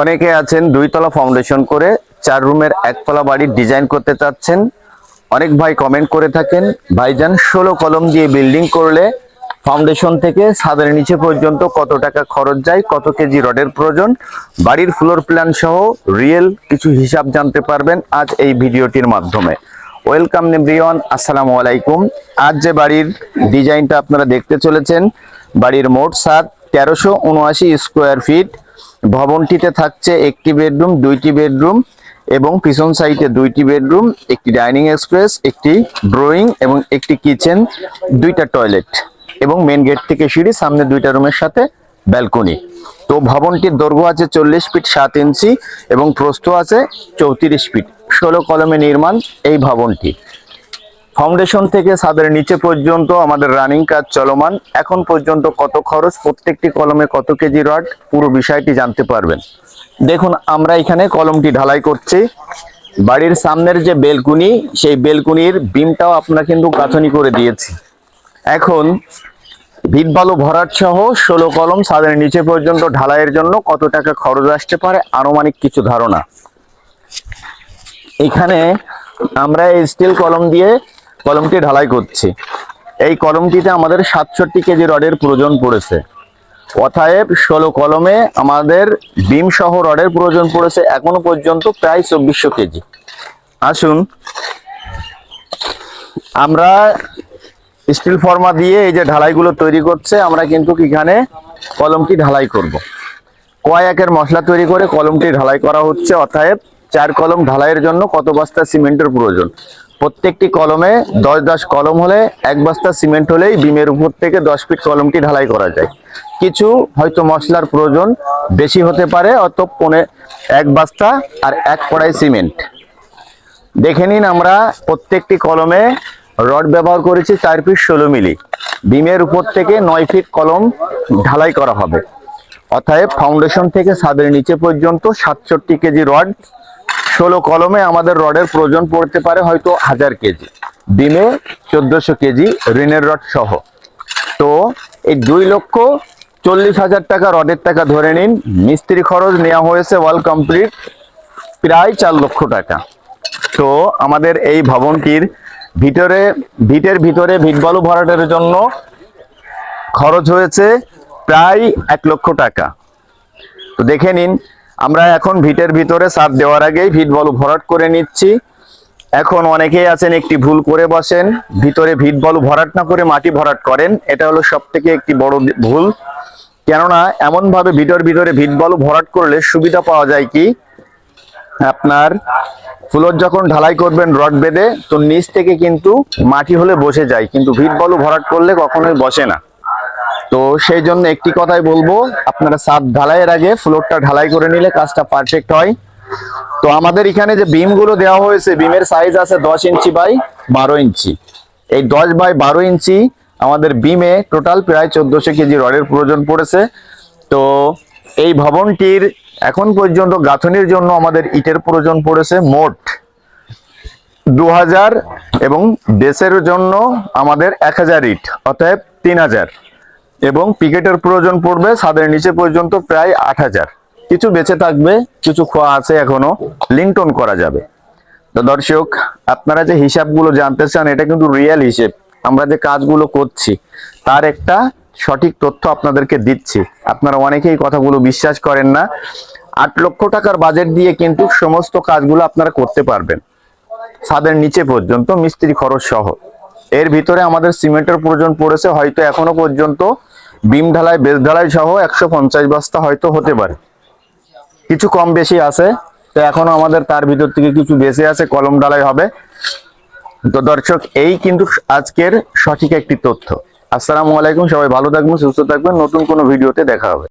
অনেকে আছেন দুইতলা ফাউন্ডেশন করে, চার রুমের একতলা বাড়ির ডিজাইন করতে চাচ্ছেন। অনেক ভাই কমেন্ট করে থাকেন, ভাইজান, ষোলো কলম দিয়ে বিল্ডিং করলে ফাউন্ডেশন থেকে ছাদের নিচে পর্যন্ত কত টাকা খরচ যায়, কত কেজি রডের প্রয়োজন? বাড়ির ফ্লোর প্ল্যান সহ রিয়েল কিছু হিসাব জানতে পারবেন আজ এই ভিডিওটির মাধ্যমে। ওয়েলকাম নেব্রিওয়ান আসসালামু আলাইকুম। আজ যে বাড়ির ডিজাইনটা আপনারা দেখতে চলেছেন, বাড়ির মোট সাত তেরোশো উনআশি স্কোয়ার ফিট ভবনটিতে থাকছে একটি বেডরুম, দুইটি বেডরুম এবং পিছন সাইডে দুইটি বেডরুম, একটি ডাইনিং এক্সপ্রেস একটি ড্রয়িং এবং একটি কিচেন, দুইটা টয়লেট এবং মেন গেট থেকে সিঁড়ি, সামনে দুইটা রুমের সাথে ব্যালকনি। তো ভবনটির দৈর্ঘ্য আছে চল্লিশ ফিট সাত ইঞ্চি এবং প্রস্থ আছে চৌত্রিশ ফিট। ষোলো কলমে নির্মাণ এই ভবনটি। ফাউন্ডেশন থেকে ছাদের নিচে পর্যন্ত আমাদের রানিং কাজ চলমান। এখন পর্যন্ত কত খরচ, প্রত্যেকটি কলমে কত কেজি রড, পুরো বিষয়টি জানতে পারবেন। দেখুন, আমরা এখানে কলমটি ঢালাই করছি। বাড়ির সামনের যে বেলকুনি, সেই বেলকুনির বিমটাও আমরা কিন্তু গাঁথনি করে দিয়েছি। এখন ভিট বালু ভরাট সহ ষোলো কলম ছাদের নিচে পর্যন্ত ঢালাইয়ের জন্য কত টাকা খরচ আসতে পারে আনুমানিক কিছু ধারণা। এখানে আমরা স্টিল কলম দিয়ে কলমটি ঢালাই করছি। এই কলমটিতে আমাদের সাতষট্টি কেজি রডের প্রয়োজন পড়েছে। অথায়েব ষোলো কলমে আমাদের বিম সহ রডের প্রয়োজন পড়েছে এখনও পর্যন্ত প্রায় চব্বিশশো কেজি। আসুন, আমরা স্টিল ফর্মা দিয়ে এই যে ঢালাইগুলো তৈরি করছে, আমরা কিন্তু এখানে কলমটি ঢালাই করব। কয়েকের মশলা তৈরি করে কলমটি ঢালাই করা হচ্ছে অতএব চার কলম ঢালাইয়ের জন্য কত বস্তা সিমেন্টের প্রয়োজন? প্রত্যেকটি কলমে দশ দশ কলম হলে এক বস্তা সিমেন্ট হলেই বিমের উপর থেকে দশ ফিট কলমটি ঢালাই করা যায়। কিছু হয়তো মশলার প্রয়োজন বেশি হতে পারে অত পনে এক বস্তা আর এক কড়াই সিমেন্ট। দেখে নিন আমরা প্রত্যেকটি কলমে রড ব্যবহার করেছি চার ফিট ষোলো মিলি। বিমের উপর থেকে নয় ফিট কলম ঢালাই করা হবে। অতএব ফাউন্ডেশন থেকে ছাদের নিচে পর্যন্ত সাতষট্টি কেজি রড ষোলো কলমে আমাদের রডের প্রয়োজন পড়তে পারে হয়তো হাজার কেজি। ডিমে চোদ্দশো কেজি ঋণের রড সহ। তো এই দুই লক্ষ চল্লিশ হাজার টাকা রডের টাকা ধরে নিন। মিস্ত্রি খরচ নেওয়া হয়েছে ওয়াল কমপ্লিট প্রায় চার লক্ষ টাকা। তো আমাদের এই ভবনটির ভিতরে, ভিটের ভিতরে ভিট বালু ভরাটের জন্য খরচ হয়েছে প্রায় এক লক্ষ টাকা। তো দেখে নিন আমরা এখন ভিটের ভিতরে সাপ দেওয়ার আগেই ভিট বালু ভরাট করে নিচ্ছি। এখন অনেকেই আছেন, একটি ভুল করে বসেন। ভিতরে ভিট বালু ভরাট না করে মাটি ভরাট করেন। এটা হলো সব থেকে একটি বড় ভুল। কেননা এমন ভাবে ভিতর ভিতরে ভিট বালু ভরাট করলে সুবিধা পাওয়া যায় কি? আপনার ফ্লোর যখন ঢালাই করবেন রড বেঁধে, তো নিচ থেকে কিন্তু মাটি হলে বসে যায়। কিন্তু ভিট বালু ভরাট করলে কখনোই বসে না। তো সেই জন্য একটি কথাই বলব, আপনারা সাত ঢালাইয়ের আগে ফ্লোরটা ঢালাই করে নিলে কাজটা পারফেক্ট হয়। তো আমাদের এখানে যে বিমগুলো দেওয়া হয়েছে, বিমের সাইজ আছে দশ ইঞ্চি বাই বারো ইঞ্চি। এই দশ বাই বারো ইঞ্চি আমাদের বিমে টোটাল প্রায় চোদ্দশো কেজি রডের প্রয়োজন পড়েছে। তো এই ভবনটির এখন পর্যন্ত গাঁথনির জন্য আমাদের ইটের প্রয়োজন পড়েছে মোট দু হাজার এবং বেসের জন্য আমাদের এক হাজার ইট, অতএব তিন হাজার। এবং পিকেটের প্রয়োজন পড়বে ছাদের নিচে পর্যন্ত প্রায় আট হাজার। কিছু বেঁচে থাকবে, কিছু খোয়া আছে এখনও লিংটন করা যাবে। তো দর্শক, আপনারা যে হিসাবগুলো জানতে চান, এটা কিন্তু রিয়েল হিসেব। আমরা যে কাজগুলো করছি, তার একটা সঠিক তথ্য আপনাদেরকে দিচ্ছি। আপনারা অনেকেই কথাগুলো বিশ্বাস করেন না। আট লক্ষ টাকার বাজেট দিয়ে কিন্তু সমস্ত কাজগুলো আপনারা করতে পারবেন। ছাদের নিচে পর্যন্ত, মিস্ত্রি খরচ সহ। এর ভিতরে আমাদের সিমেন্টের প্রয়োজন পড়েছে, হয়তো এখনও পর্যন্ত বিম ঢালাই বেস ঢালাই সহ একশো পঞ্চাশ বস্তা হয়তো হতে পারে। কিছু কম বেশি আছে, তো এখনও আমাদের তার ভিতর থেকে কিছু বেশি আছে, কলম ঢালাই হবে। তো দর্শক, এই কিন্তু আজকের সঠিক একটি তথ্য। আসসালামু আলাইকুম, সবাই ভালো থাকবেন, সুস্থ থাকবেন, নতুন কোনো ভিডিওতে দেখা হবে।